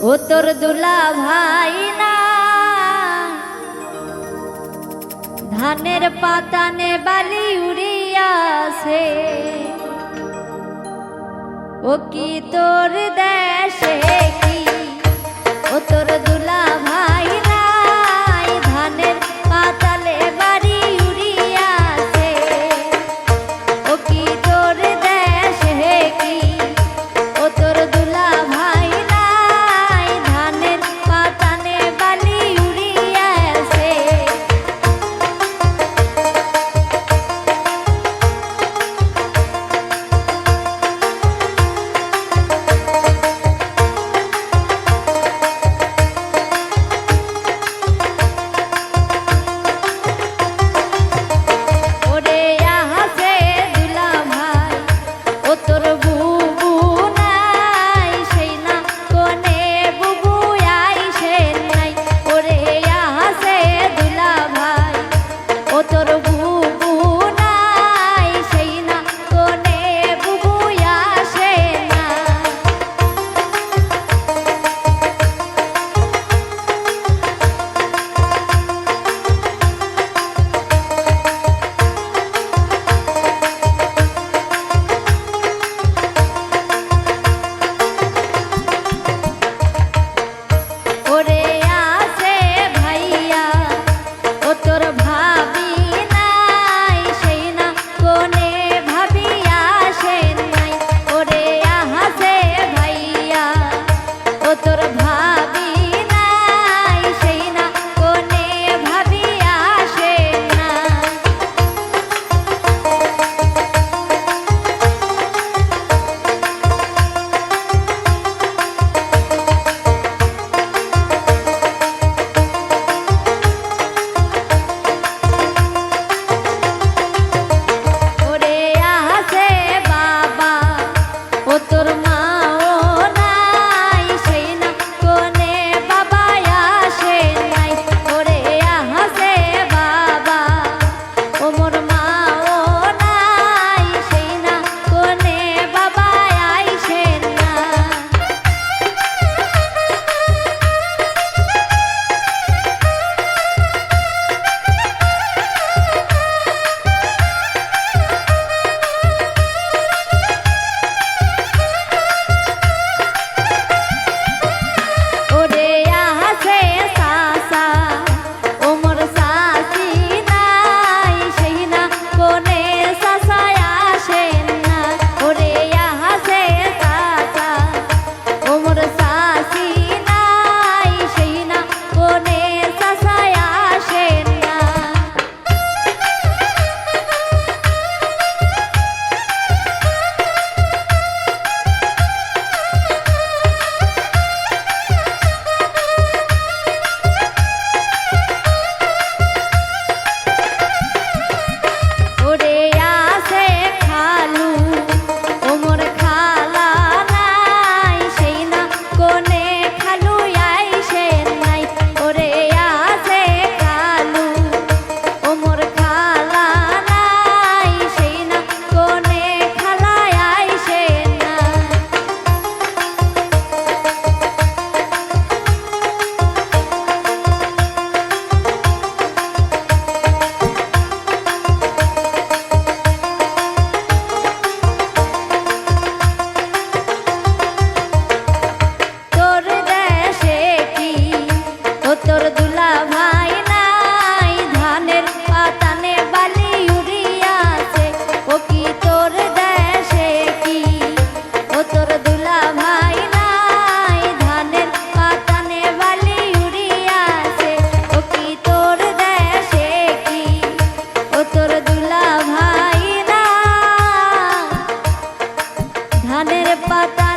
ও তোর দুলা ভাই না। ধানের পাতানে বালি উড়িয়াছে। ও কি তোরে গানের পাতা